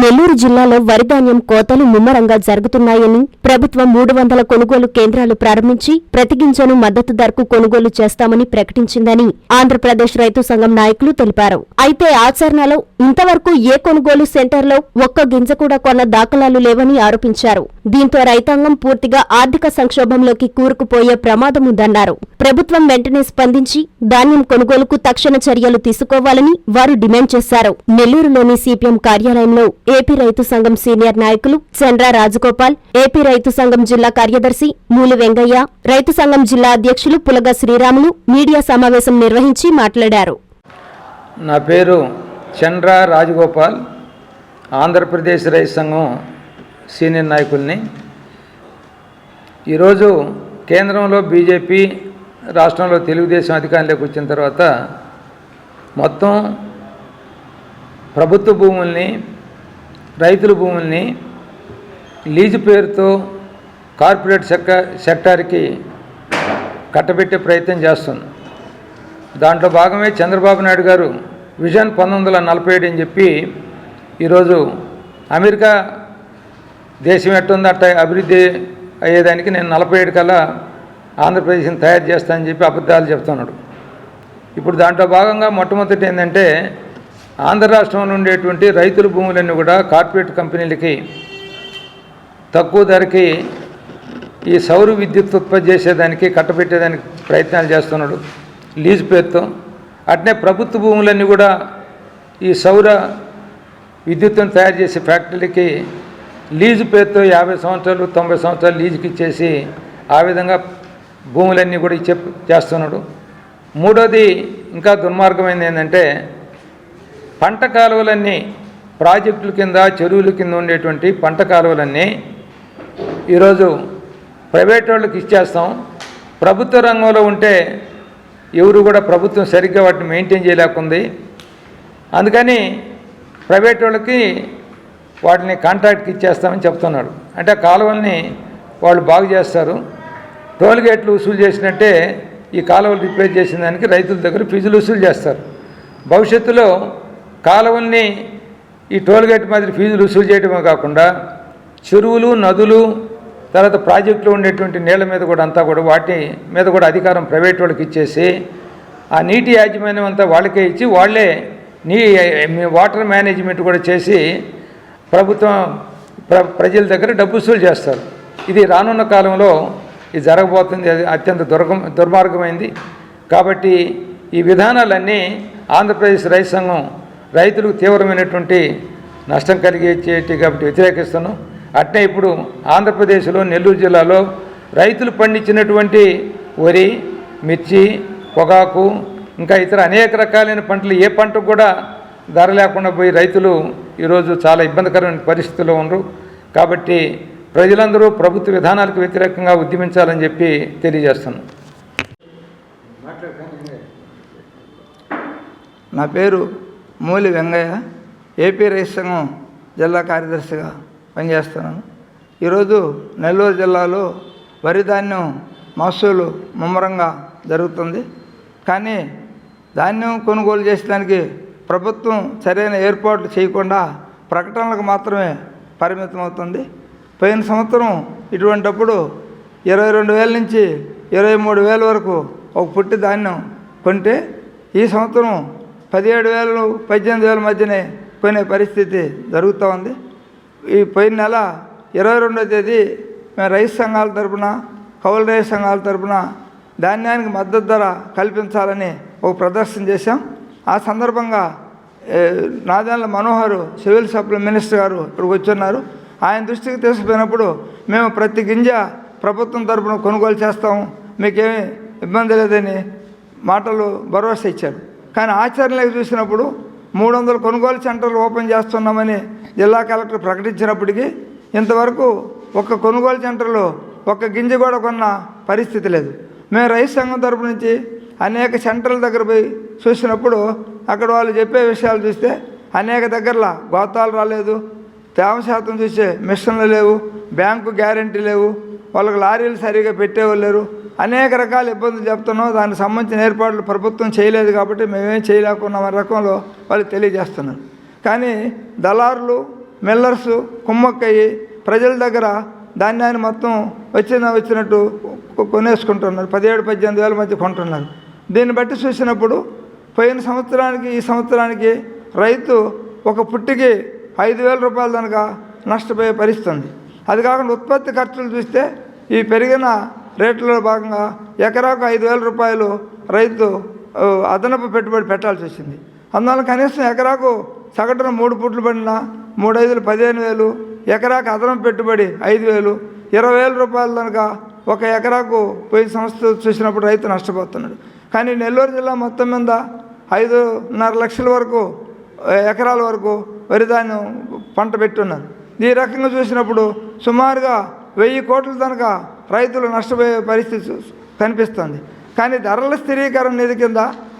నెల్లూరు జిల్లాలో వరిధాన్యం కోతలు ముమ్మరంగా జరుగుతున్నాయని ప్రభుత్వం మూడు వందల కొనుగోలు కేంద్రాలు ప్రారంభించి ప్రతి గింజను మద్దతు ధరకు కొనుగోలు చేస్తామని ప్రకటించిందని ఆంధ్రప్రదేశ్ రైతు సంఘం నాయకులు తెలిపారు. అయితే ఆచరణలో ఇంతవరకు ఏ కొనుగోలు సెంటర్లో ఒక్క గింజ కూడా కొన్న దాఖలాలు లేవని ఆరోపించారు. దీంతో రైతాంగం పూర్తిగా ఆర్థిక సంక్షోభంలోకి కూరుకుపోయే ప్రమాదం ఉందన్నారు. ప్రభుత్వం వెంటనే స్పందించి ధాన్యం కొనుగోలుకు తక్షణ చర్యలు తీసుకోవాలని వారు డిమాండ్ చేశారు. నెల్లూరులోని సిపిఎం కార్యాలయంలో ఏపీ రైతు సంఘం సీనియర్ నాయకులు చండ్ర రాజగోపాల్ ఏపీ రైతు సంఘం జిల్లా కార్యదర్శి మూలి వెంగయ్య రైతు సంఘం జిల్లా అధ్యక్షులు పులగ శ్రీరాములు మీడియా సమావేశం నిర్వహించి మాట్లాడారు. నా పేరు చంద్ర రాజగోపాల్ ఆంధ్రప్రదేశ్ రైతు సంఘం సీనియర్ నాయకుల్ని. ఈరోజు కేంద్రంలో బీజేపీ రాష్ట్రంలో తెలుగుదేశం అధికారంలోకి వచ్చిన తర్వాత మొత్తం ప్రభుత్వ భూముల్ని రైతుల భూముల్ని లీజు పేరుతో కార్పొరేట్ సెక్క సెక్టార్కి కట్టబెట్టే ప్రయత్నం చేస్తుంది. దాంట్లో భాగమే చంద్రబాబు నాయుడు గారు విజన్ పంతొమ్మిది వందల నలభై ఏడు అని చెప్పి ఈరోజు అమెరికా దేశం ఎట్టుంది అట్ట అభివృద్ధి అయ్యేదానికి నేను నలభై ఏడు కల్లా ఆంధ్రప్రదేశ్ని తయారు చేస్తానని చెప్పి అబద్ధాలు చెప్తున్నాడు. ఇప్పుడు దాంట్లో భాగంగా మొట్టమొదటి ఏంటంటే ఆంధ్ర రాష్ట్రంలో ఉండేటువంటి రైతుల భూములన్నీ కూడా కార్పొరేట్ కంపెనీలకి తక్కువ ధరకి ఈ సౌర విద్యుత్ ఉత్పత్తి చేసేదానికి కట్టబెట్టేదానికి ప్రయత్నాలు చేస్తున్నాడు. లీజు పేరుతో. అట్నే ప్రభుత్వ భూములన్నీ కూడా ఈ సౌర విద్యుత్తును తయారు చేసే ఫ్యాక్టరీలకి లీజు పేరుతో యాభై సంవత్సరాలు తొంభై సంవత్సరాలు లీజుకి ఇచ్చేసి ఆ విధంగా భూములన్నీ కూడా ఇచ్చే చేస్తున్నాడు. మూడోది ఇంకా దుర్మార్గమైనది ఏంటంటే పంట కాలువలన్నీ ప్రాజెక్టుల కింద చెరువుల కింద ఉండేటువంటి పంట కాలువలన్నీ ఈరోజు ప్రైవేట్ వాళ్ళకి ఇచ్చేస్తాం. ప్రభుత్వ రంగంలో ఉంటే ఎవరు కూడా ప్రభుత్వం సరిగ్గా వాటిని మెయింటైన్ చేయలేకుంది. అందుకని ప్రైవేట్ వాళ్ళకి వాటిని కాంట్రాక్ట్కి ఇచ్చేస్తామని చెప్తున్నాడు అంటే ఆ కాలువల్ని వాళ్ళు బాగు చేస్తారు. టోల్ గేట్లు వసూలు చేసినట్టే ఈ కాలువలు రిపేర్ చేసిన దానికి రైతుల దగ్గర ఫీజులు వసూలు చేస్తారు. భవిష్యత్తులో కాలువల్ని ఈ టోల్గేట్ మాదిరి ఫీజులు వసూలు చేయడమే కాకుండా చెరువులు నదులు తర్వాత ప్రాజెక్టులో ఉండేటువంటి నీళ్ళ మీద కూడా అంతా కూడా వాటి మీద కూడా అధికారం ప్రైవేట్ వాళ్ళకి ఇచ్చేసి ఆ నీటి యాజమాన్యం అంతా వాళ్ళకే ఇచ్చి వాళ్ళే నీ వాటర్ మేనేజ్మెంట్ కూడా చేసి ప్రభుత్వం ప్ర ప్రజల దగ్గర డబ్బు వసూలు చేస్తారు. ఇది రానున్న కాలంలో ఇది జరగబోతుంది. అది అత్యంత దుర్గం దుర్మార్గమైంది. కాబట్టి ఈ విధానాలన్నీ ఆంధ్రప్రదేశ్ రైతు సంఘం రైతులకు తీవ్రమైనటువంటి నష్టం కలిగించేటి కాబట్టి వ్యతిరేకిస్తున్నాం. అట్నే ఇప్పుడు ఆంధ్రప్రదేశ్లో నెల్లూరు జిల్లాలో రైతులు పండించినటువంటి వరి మిర్చి పొగాకు ఇంకా ఇతర అనేక రకాలైన పంటలు ఏ పంటకు కూడా ధర లేకుండా పోయి రైతులు ఈరోజు చాలా ఇబ్బందికరమైన పరిస్థితుల్లో ఉండరు. కాబట్టి ప్రజలందరూ ప్రభుత్వ విధానాలకు వ్యతిరేకంగా ఉద్యమించాలని చెప్పి తెలియజేస్తున్నాను నా పేరు మూలి వెంగయ్య ఏపీ రైస్ సంఘం జిల్లా కార్యదర్శిగా పనిచేస్తున్నాను. ఈరోజు నెల్లూరు జిల్లాలో వరి ధాన్యం మహసూలు ముమ్మరంగా జరుగుతుంది. కానీ ధాన్యం కొనుగోలు చేసేదానికి ప్రభుత్వం సరైన ఏర్పాట్లు చేయకుండా ప్రకటనలకు మాత్రమే పరిమితం అవుతుంది పోయిన సంవత్సరం ఇటువంటప్పుడు ఇరవై రెండు వేల నుంచి ఇరవై మూడు వేల వరకు ఒక పుట్టి ధాన్యం కొంటే ఈ సంవత్సరం పదిహేడు వేలు పద్దెనిమిది వేల మధ్యనే కొనే పరిస్థితి జరుగుతూ ఉంది. ఈ పోయిన నెల ఇరవై రెండో తేదీ మేము రైతు సంఘాల తరపున కౌలు రైతు సంఘాల తరపున ధాన్యానికి మద్దతు ధర కల్పించాలని ఒక ప్రదర్శన చేశాం. ఆ సందర్భంగా Nadendla Manohar civil supply minister గారు ఇక్కడికి వచ్చున్నారు. ఆయన దృష్టికి తీసుకుపోయినప్పుడు మేము ప్రతి గింజ ప్రభుత్వం తరపున కొనుగోలు చేస్తాము మీకేమీ ఇబ్బంది లేదని మాటలు భరోసా ఇచ్చారు. కానీ ఆచరణలోకి చూసినప్పుడు మూడు వందల కొనుగోలు సెంటర్లు ఓపెన్ చేస్తున్నామని జిల్లా కలెక్టర్ ప్రకటించినప్పటికీ ఇంతవరకు ఒక్క కొనుగోలు సెంటర్లో ఒక్క గింజ కూడా కొన్న పరిస్థితి లేదు. మేము రైతు సంఘం తరపు నుంచి అనేక సెంటర్ల దగ్గర పోయి చూసినప్పుడు అక్కడ వాళ్ళు చెప్పే విషయాలు చూస్తే అనేక దగ్గరలో గోతాలు రాలేదు. తేమ శాతం చూసే మిషన్లు లేవు. బ్యాంకు గ్యారంటీ లేవు. వాళ్ళకి లారీలు సరిగా పెట్టేవాళ్ళు లేరు. అనేక రకాల ఇబ్బందులు చెప్తున్నాం. దానికి సంబంధించిన ఏర్పాట్లు ప్రభుత్వం చేయలేదు కాబట్టి మేమేం చేయలేకున్నాం అనే రకంలో వాళ్ళు తెలియజేస్తున్నారు. కానీ దళారులు మిల్లర్స్ కుమ్మక్కయ్యి ప్రజల దగ్గర ధాన్యాన్ని మొత్తం వచ్చిన వచ్చినట్టు కొనేసుకుంటున్నారు. పదిహేడు పద్దెనిమిది వేల మధ్య కొంటున్నారు. దీన్ని బట్టి చూసినప్పుడు పోయిన సంవత్సరానికి ఈ సంవత్సరానికి రైతు ఒక పుట్టికి ఐదు వేల రూపాయలు కనుక నష్టపోయే పరిస్థితుంది. అది కాకుండా ఉత్పత్తి ఖర్చులు చూస్తే ఈ పెరిగిన రేట్లలో భాగంగా ఎకరాకు ఐదు వేల రూపాయలు రైతు అదనపు పెట్టుబడి పెట్టాల్సి వచ్చింది. అందువల్ల కనీసం ఎకరాకు సగటున మూడు పుట్లు పడిన మూడు ఐదులు పదిహేను వేలు ఎకరాకు అదనపు పెట్టుబడి ఐదు వేలు ఇరవై వేల రూపాయలు కనుక ఒక ఎకరాకు పోయిన సంస్థ చూసినప్పుడు రైతు నష్టపోతున్నాడు. కానీ నెల్లూరు జిల్లా మొత్తం మీద ఐదున్నర లక్షల వరకు ఎకరాల వరకు వరి ధాన్యం పంట పెట్టున్నారు ఈ రకంగా చూసినప్పుడు సుమారుగా వెయ్యి కోట్ల తనక రైతులు నష్టపోయే పరిస్థితి కనిపిస్తుంది. కానీ ధరల స్థిరీకరణ నిధి కింద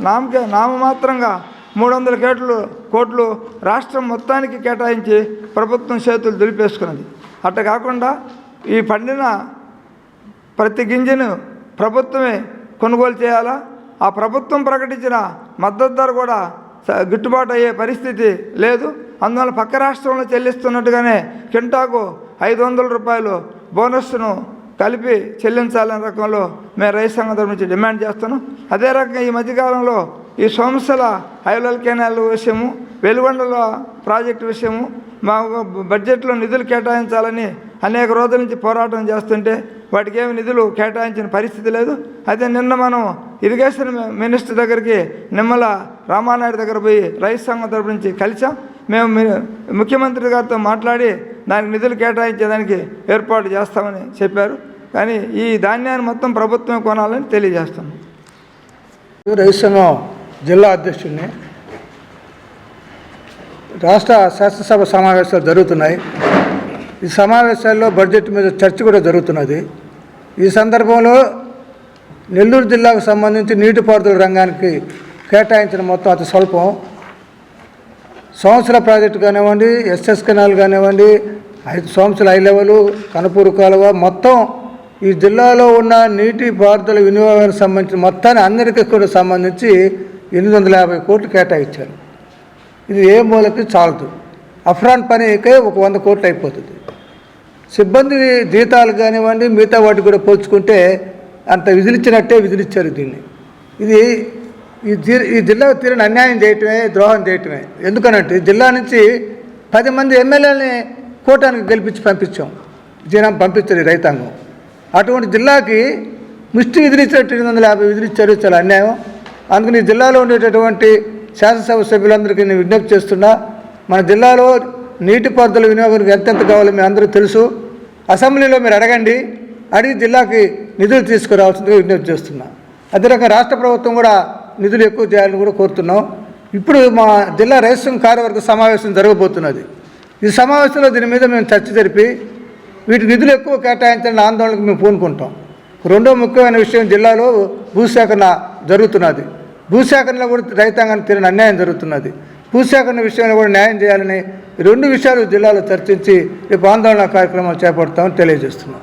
నామకే నామమాత్రంగా మూడు వందల కోట్లు కోట్లు రాష్ట్రం మొత్తానికి కేటాయించి ప్రభుత్వం చేతులు దులిపేసుకున్నది. అట్ట కాకుండా ఈ పండిన ప్రతి గింజను ప్రభుత్వమే కొనుగోలు చేయాలా? ఆ ప్రభుత్వం ప్రకటించిన మద్దతు ధర కూడా గిట్టుబాటు అయ్యే పరిస్థితి లేదు. అందువల్ల పక్క రాష్ట్రంలో చెల్లిస్తున్నట్టుగానే కింటాకు ఐదు వందల రూపాయలు బోనస్ను కలిపి చెల్లించాలనే రకంలో మేము రైతు సంఘం తరపు నుంచి డిమాండ్ చేస్తున్నాం. అదే రకంగా ఈ మధ్యకాలంలో ఈ సోమసల హైవల్ కెనాల్ విషయము వెలుగొండల ప్రాజెక్టు విషయము మా బడ్జెట్లో నిధులు కేటాయించాలని అనేక రోజుల నుంచి పోరాటం చేస్తుంటే వాటికి ఏమి నిధులు కేటాయించిన పరిస్థితి లేదు. అయితే నిన్న మనం ఇరిగేషన్ మినిస్టర్ దగ్గరికి నిమ్మల రామానాయుడు దగ్గర పోయి రైతు సంఘం తరపు నుంచి కలిసాం మేము ముఖ్యమంత్రి గారితో మాట్లాడి దానికి నిధులు కేటాయించేదానికి ఏర్పాటు చేస్తామని చెప్పారు. కానీ ఈ ధాన్యాన్ని మొత్తం ప్రభుత్వం కొనాలని తెలియజేస్తున్నాం రైతు సంఘం జిల్లా అధ్యక్షుడిని రాష్ట్ర శాసనసభ సమావేశాలు జరుగుతున్నాయి. ఈ సమావేశాల్లో బడ్జెట్ మీద చర్చ కూడా జరుగుతున్నది. ఈ సందర్భంలో నెల్లూరు జిల్లాకు సంబంధించి నీటిపారుదల రంగానికి కేటాయించిన మొత్తం అతి స్వల్పం సంవత్సర ప్రాజెక్టు కానివ్వండి ఎస్ఎస్ కెనాల్ కానివ్వండి ఐదు సంవత్సరాల హై లెవెల్ కనపూరు కాలువ మొత్తం ఈ జిల్లాలో ఉన్న నీటి పారుదల వినియోగానికి సంబంధించిన మొత్తాన్ని అందరికీ కూడా సంబంధించి ఎనిమిది వందల యాభై కోట్లు కేటాయించారు. ఇది ఏ మూలకి చాలదు. అఫ్రాన్ పనికే ఒక వంద కోట్లు అయిపోతుంది. సిబ్బంది జీతాలు కానివ్వండి మిగతా వాటికి కూడా పోల్చుకుంటే అంత విధులిచ్చినట్టే విధులిచ్చారు దీన్ని. ఇది ఈ ఈ జిల్లాకు తీరని అన్యాయం చేయటమే ద్రోహం చేయటమే. ఎందుకనంటే జిల్లా నుంచి పది మంది ఎమ్మెల్యేలని కూటానికి గెలిపించి పంపించాం. జనం పంపించారు ఈ రైతాంగం. అటువంటి జిల్లాకి ముష్టి విధులిచ్చినట్టు ఎనిమిది వందల యాభై విధులిచ్చారు చాలా అన్యాయం. అందుకని ఈ జిల్లాలో ఉండేటటువంటి శాసనసభ సభ్యులందరికీ నేను విజ్ఞప్తి చేస్తున్నా మన జిల్లాలో నీటిపారుదల వినియోగానికి ఎంతెంత కావాలో మీ అందరూ తెలుసు. అసెంబ్లీలో మీరు అడగండి అడిగి జిల్లాకి నిధులు తీసుకురావాల్సిందిగా విజ్ఞప్తి చేస్తున్నా. అదే రకంగా రాష్ట్ర ప్రభుత్వం కూడా నిధులు ఎక్కువ చేయాలని కూడా కోరుతున్నాం. ఇప్పుడు మా జిల్లా రైతు కార్యవర్గ సమావేశం జరగబోతున్నది. ఈ సమావేశంలో దీని మీద మేము చర్చ జరిపి వీటి నిధులు ఎక్కువ కేటాయించాలని ఆందోళనకు మేము పూనుకుంటాం. రెండో ముఖ్యమైన విషయం జిల్లాలో భూసేకరణ జరుగుతున్నది. భూసేకరణలో కూడా రైతాంగానికి తీరిన అన్యాయం జరుగుతున్నది. భూసేకరణ విషయంలో కూడా న్యాయం చేయాలని రెండు విషయాలు జిల్లాలో చర్చించి రేపు ఆందోళన కార్యక్రమాలు చేపడతామని తెలియజేస్తున్నాం.